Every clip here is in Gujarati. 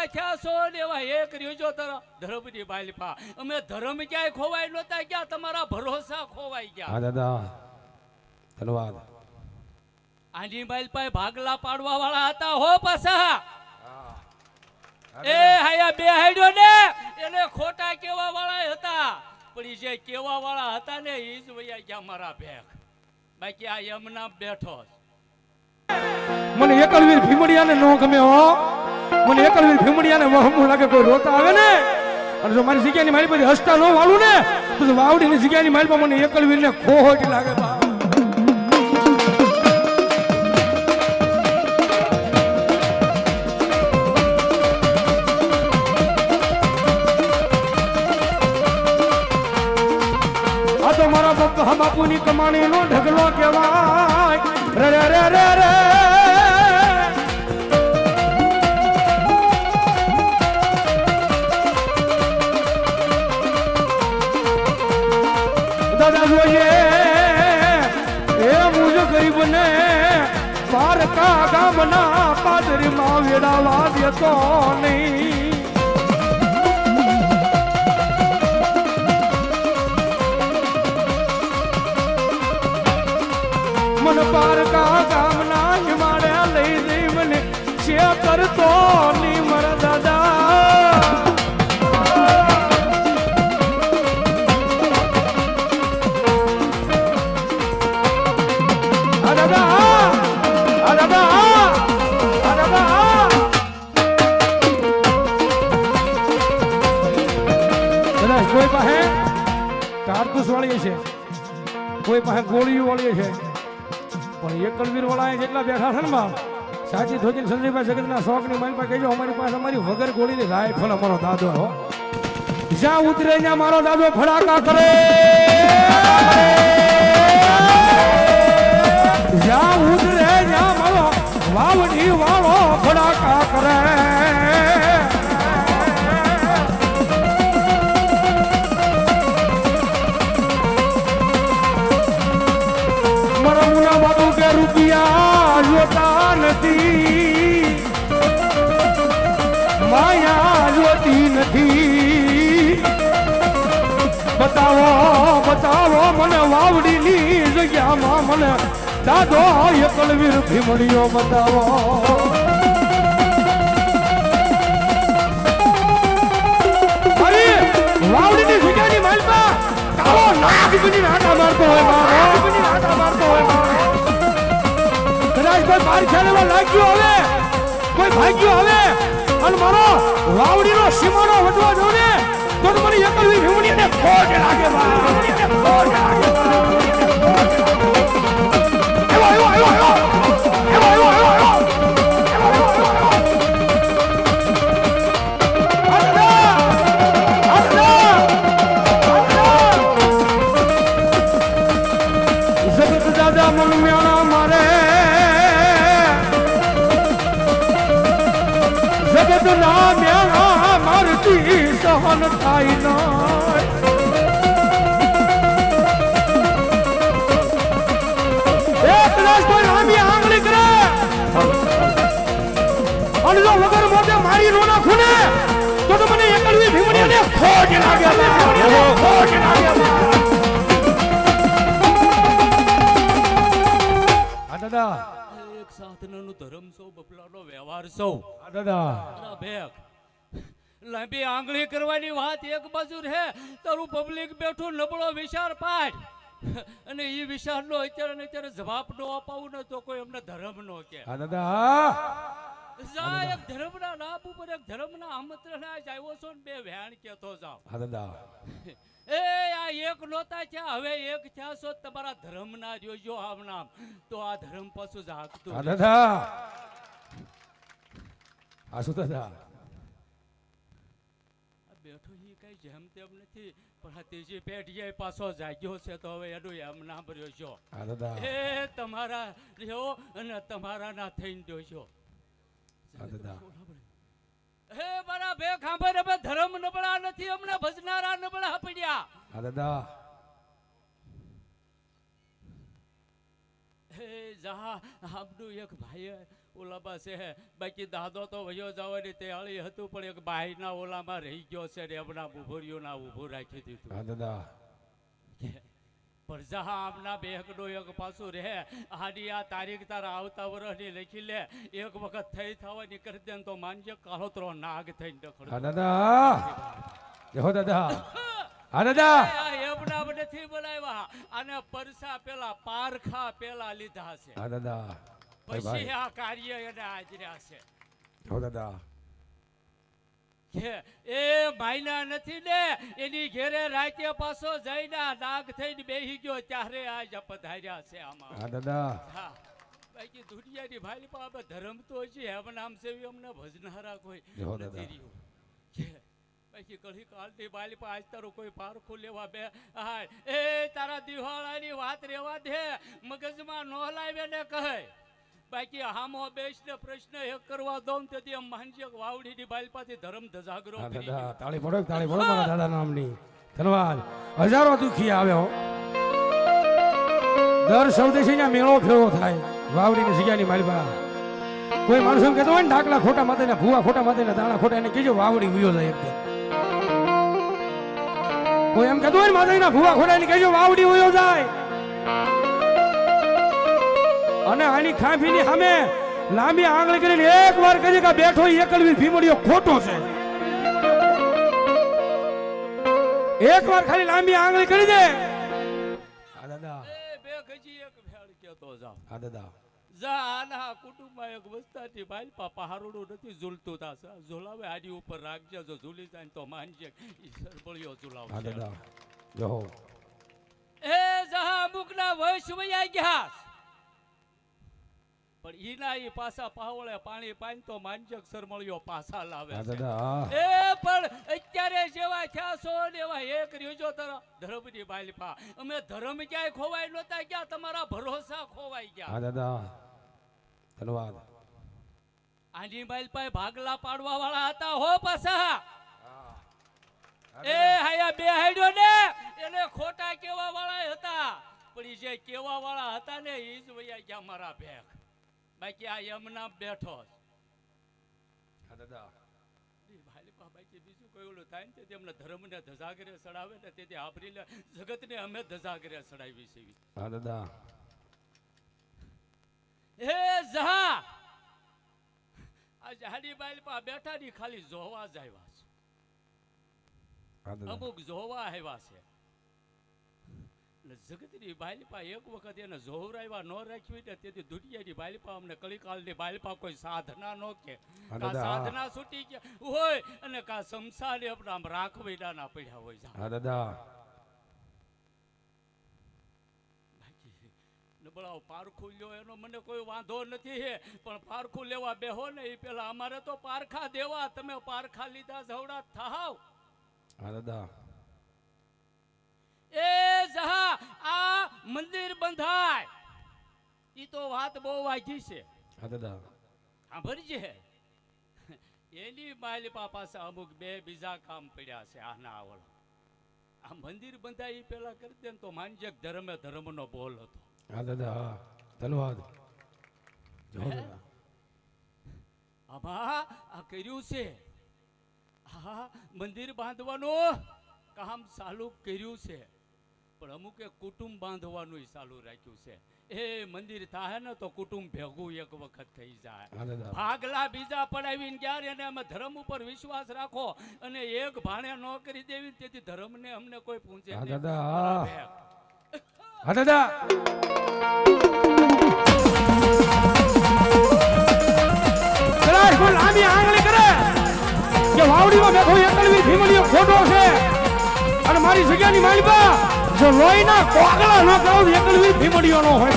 નોતા છો ને એવા એક રહ્યો તારા ધર્મની બાલપા. અમે ધર્મ ક્યાંય ખોવાય નહોતા ગયા તમારા ભરોસા ખોવાઈ ગયા. હા દાદા. ધન્યવાદ. આની બાલપાએ ભાગલા પાડવા વાળા હતા હો પાછા. એ હાયા બે હાડ્યો ને એને ખોટા કેવા વાળા હતા. પણ એ જે કેવા વાળા હતા ને એ જ વયા ગયા મારા ભેગ બાકી આ યમના બેઠો મને એકલવીર ભીમડિયાને નો ગમે હો. મને એકલવીર ભીમડિયાને વહમું લાગે કોઈ રોતા આવે ને? અને જો મારી જગ્યાની મારી પાસે હસતા ન વાળું ને, તો વાવડીની જગ્યાની મારી મને એકલવીર ને ખોટ લાગે બા. આ તો મારા કમાણી નો ઢગલો કેવાય રે રે રે રે. દાદા જોઈએ એ મુજ ગરીબને પારકા ગામના પાદરીમાં વેડાવા દેતો નહીં. કોઈ પાસે ગોળીઓ વાળી છે. પણ એક કલવીર વાળા જેટલા બેઠા છે ને બા. સાચી ધોતી સંજયભાઈ જગતના શોખની મારી પાસે કહેજો, અમારી પાસે અમારી વગર ગોળીની રાયફલ અમારો દાદો હો. જ્યાં ઉતરે ત્યાં મારો દાદો ફડાકા કરે. મને વાવડીની જગ્યામાં મને દાદો એકલવીર ભીમડીઓ બતાવો. વાવડીની જગ્યાની માલપા કાળો નાગ બની આટા મારતો હોય મારો. બની આટા મારતો હોય મારો. કદાચ કોઈ માર ખેલવા લાગ્યો હવે કોઈ ભાગ્યો હવે અને મારો વાવડીનો સીમાનો વટવા જો ને. દુશ્મની એકલવી ભીમણી ને ખોટ સહન થાય ન વગર મોઢે મારી ધર્મ સૌ બપલાનો વ્યવહાર સૌ. દાદા. બેક લાંબી આંગળી કરવાની વાત એક બાજુ રહે તારું પબ્લિક બેઠું નબળો વિચાર પાડ. અને એ વિચારનો અત્યારે ને અત્યારે જવાબ નો અપાવું ને તો કોઈ અમને ધર્મ નો કે. દાદા જા એક ધર્મના લાભ ઉપર એક ધર્મના આમંત્રણ આ જ આવ્યો છો ને બે વેણ કેતો જાવ દાદા. એ આ એક નહોતા છે હવે એક થયા છો તમારા ધર્મના જોજો આમ નામ. તો આ ધર્મ પાછું જાગતું. દાદા. આ શું દાદા આ બેઠો ઈ કઈ જેમ તેમ નથી પણ આ ત્રીજી પેઢીએ પાછો જાગ્યો છે તો હવે એનું એમ નામ રહ્યો છો. એ તમારા રહ્યો અને તમારા ના થઈને જોજો હે મારા બે ખાંભે અમે ધર્મ નબળા નથી અમને ભજનારા નબળા પડ્યા. દાદા. હે જા આપનું એક ભાઈએ ઓલામાં છે. બાકી દાદો તો વયો જવાની તૈયારી હતું પણ એક બાઈના ઓલામાં રહી ગયો છે ને એમના ઉભોરીઓના ઊભું રાખી દીધું. હા દાદા. પ્રજા આમના બેહકનો એક પાછું રહે. આની આ તારીખ તારા આવતા વર્ષની લખી લે. એક વખત થઈ થવાની કરી દે તો માનજે કાળોતરો નાગ થઈને ડખડો. હા દાદા. જહો દાદા. હા દાદા. એમના નથી બોલાવ્યા. અને પરસા પેલા પારખા પેલા લીધા છે. હા દાદા. ભાઈ પછી આ કાર્ય એને હાજર્યા છે હો દાદા એ માયના નથી ને એની ઘેરે રાતે પાછો જઈને નાગ થઈને બેહી ગયો ત્યારે આ જ પધાર્યા છે આમાં હા દાદા બાકી દુનિયાની ભાઈ પાસે ધર્મ તો છે એમ નામ છે અમને ભજનારા કોઈ નથી રહ્યું પછી કાલ કાલની બાલી પાસે આજ તારું કોઈ પારખું લેવા બે હા એ તારા દિવાળાની વાત રેવા દે મગજમાં નો લાવે ને કહે બાકી હામો બેસને પ્રશ્ન એક કરવા દઉં તેથી એમ માનજે વાવડીની બાઈલ પાસે ધર્મ ધજાગરો દાદા તાળી પડો તાળી પડો મારા દાદા નામની. ધન્યવાદ. હજારો દુખી આવ્યો દર સૌદેશી મેળો ફેરો થાય. વાવડીની જગ્યાની માલિકા કોઈ માણસ એમ કહેતો હોય ને ઢાકલા ખોટા માથે ને ભૂવા ખોટા માથે ને દાણા ખોટા એને કહેજો વાવડી ગયો જાય એકદમ કોઈ એમ કહેતો હોય ને માથે ભૂવા ખોટા એને કહેજો વાવડી વયો જાય. અને આની ખાંફીની સામે લાંબી આંગળી કરીને એક વાર કહે કે બેઠો એકલવી ભીમડીઓ ખોટો છે. એક વાર ખાલી લાંબી આંગળી કરી દે. દાદા. બે ગજી એક ભેળ કેતો જાવ હા દાદા. જા આના કુટુંબમાં એક વસ્તાથી બાઈ પાપા હારુડું નથી ઝૂલતું થાશે ઝુલાવે આડી ઉપર રાખજે જો ઝૂલી જાય તો માનજે ઈ સરબળિયો હા દાદા. જો. એ જહા અમુકના વંશ વયા ગયા. પણ ઈના ઈ પાછા પાવળે પાણી પાન તો માંજક સરમળિયો પાછા લાવે એ પણ અત્યારે જેવા થયા છો એવા એક રીજો તર. ધર્મની બાલપા અમે ધર્મ ક્યાંય ખોવાય નહોતા ગયા તમારા ભરોસા ખોવાઈ ગયા. હા દાદા ધન્યવાદ. આની બાલપાએ ભાગલા પાડવા વાળા હતા હો પાછા. એ હાયા બે હાડ્યો ને એને ખોટા કેવા વાળા હતા. પણ જે કેવા વાળા હતા ને ઈ જ વયા ગયા મારા ભેગ બાકી આ યમના બેઠો હા દાદા. બાકી બીજું કોઈ ઓલું થાય ને તેથી અમને ધર્મને ધજાગરે ચડાવે ને તેથી આભરી લે જગતને અમે ધજાગરે ચડાવી છે હા દાદા. હે જહા આ જાડી બાલપા બેઠા ની ખાલી જોવા જ આવ્યા છે. અમુક જોવા આવ્યા છે. એટલે જગતની બાલપા એક વખત એને જોવરાવ્યા ન રાખવી ને તેથી દુટિયાની બાલપા અમને કલિકાલની બાલપા કોઈ સાધના ન કે. સાધના છૂટી ગયા. હોય અને કા સંસારે આપણે આમ રાખવીડા ના પડ્યા હોય હા દાદા. નબળાઓ પારખું લ્યો એનો મને કોઈ વાંધો નથી હે. પણ પારખું લેવા બેહો ને એ પેલા અમારે તો પારખા દેવા. તમે પારખા લીધા જવડા થાવ. હા દાદા. એ જહા આ મંદિર બંધાય. ઈ તો વાત બહુ વાગી છે. હા દાદા. સાંભળજે. એની માલિપા પાસે અમુક બે બીજા કામ પડ્યા છે આના આવળ. આ મંદિર બંધાય એ પેલા કરી દે તો માનજે ધર્મે ધર્મનો બોલ હતો. હા દાદા હા. ધન્યવાદ. આમાં આ કર્યું છે? હા મંદિર બાંધવાનું કામ ચાલુ કર્યું છે. પણ અમુકે કુટુંબ બાંધવાનું ચાલુ રાખ્યું છે. એ મંદિર થાય ને તો કુટુંબ ભેગું એક વખત થઈ જાય. ભાગલા બીજા પડાવીને ક્યારે એને અમે ધર્મ ઉપર વિશ્વાસ રાખો અને એક ભાણે ન કરી દેવી તેથી ધર્મને અમને કોઈ પૂછે દાદા. દાદા. લાંબી આંગળી કરે. કે વાવડીમાં બેઠો એકલવી ભીમડીઓ ખોટો છે. અને મારી જગ્યાની માલિકા જો લોહીના કોગળા ન કરો, એકલવી ભીમડીઓ નો હોય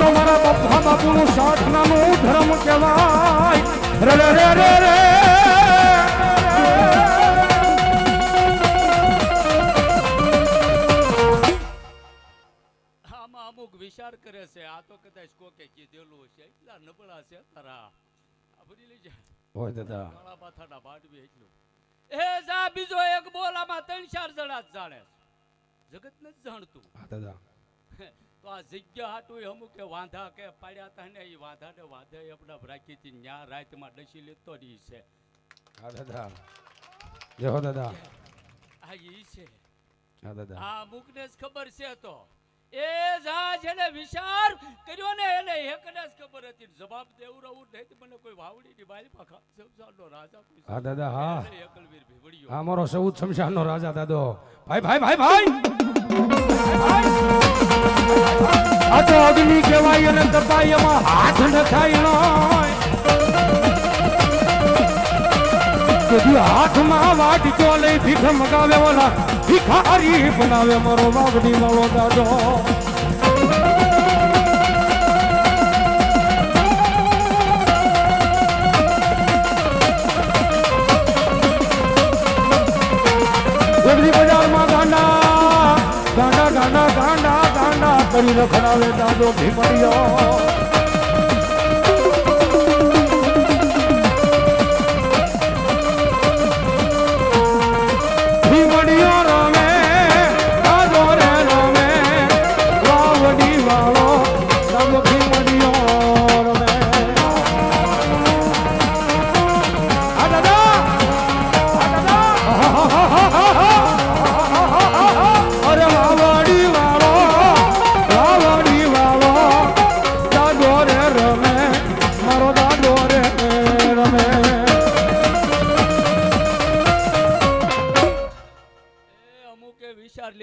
તો મારા બાપા બાપુનું સાધનાનું ધર્મ કહેવાય. રે રે રે રે અમુક વિચાર કરે છે. આ તો કદાચ કોકે કીધેલું છે એટલા નબળા છે તારા. હોય દાદા. એ જા બીજો એક બોલ આમાં ત્રણ ચાર જણા જ જાણે. જગત નથી જાણતું. હા દાદા. તો આ જગ્યા હાટું અમુક કે વાંધા કે પાડ્યા હતા ને એ વાંધા ને વાંધા આપણા રાખી હતી ન્યા રાતમાં ડસી લેતો જ છે. હા દાદા. જય દાદા. હા ઈ છે. હા દાદા. આ અમુકને જ ખબર છે તો. એ જા જેને વિચાર કર્યો ને એને એકને જ ખબર હતી. જવાબ દેવરાવું નહીં તો મને કોઈ વાવડીની બાઈ પાખા સંસારનો રાજા હા દાદા હા. એકલવીર ભીવડ્યો હા મારો સૌદ શમશાનનો રાજા દાદો. ભાઈ ભાઈ ભાઈ ભાઈ! આ તો અગ્નિ કહેવાય અને તપાય એમાં હાથ ન થાય નો કદી હાથમાં વાટ ચોલે ભીખ મગાવે ઓલા ભિખારી બનાવે મારો વાગડી વાળો દાદો બજારમાં ગાંડા ગાંડા ગાંડા ગાંડા ગાંડા કરી રખડાવે દાદો ભીમડિયો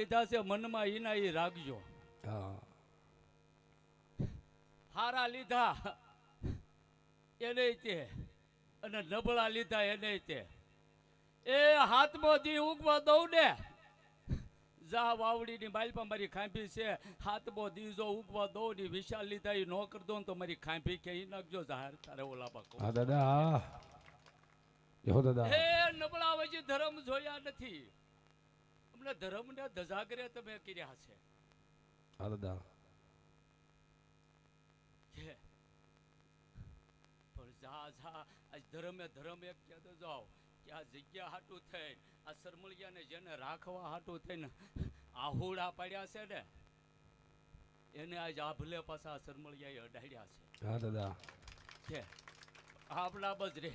લીધા છે મનમાં એના એ રાખજો હારા લીધા એને તે. અને નબળા લીધા એને તે. એ હાથમાં દી ઉગવા દઉં ને જા વાવડીની માલપા મારી ખાંભી છે હાથમાં દીજો ઉગવા દો ની વિશાલ લીધા એ નો કર દો તો મારી ખાંભી કે ઈ નાખજો જાહેર તારે ઓલા પાકો હા દાદા હે. નબળા વચ્ચે ધર્મ જોયા નથી. અમને ધર્મને ધજાગરે તમે કર્યા છે? હા દાદા. પણ જા જા આજ ધર્મે ધર્મ એક કહેતો જાઓ. કે આ જગ્યા હાટું થઈને આ સરમળિયાને જેને રાખવા હાટું થઈને આહુડા પાડ્યા છે ને એને આજ આભલે પાછા સરમળિયાએ અડાડ્યા છે. હા દાદા. કે આપણા બજ રે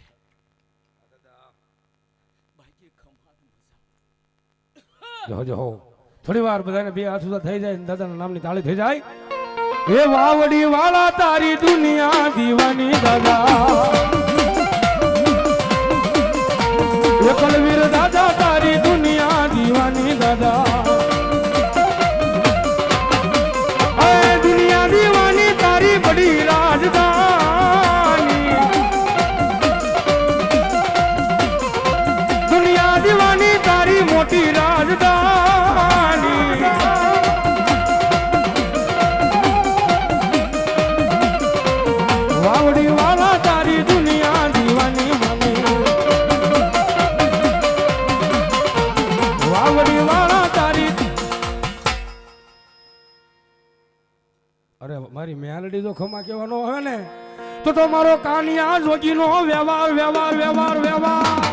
બાકી ખમાર મજા જો જો થોડી વાર બધાને બે હાથ સુધા થઈ જાય દાદાના નામની તાળી થઈ જાય. એ વાવડી વાળા તારી દુનિયા દીવાની દાદા. મારી મેલડી તો ખમા કહેવાનો હોય ને. તો તો મારો કાનિયા જોગીનો વ્યવહાર વ્યવહાર વ્યવહાર વ્યવહાર.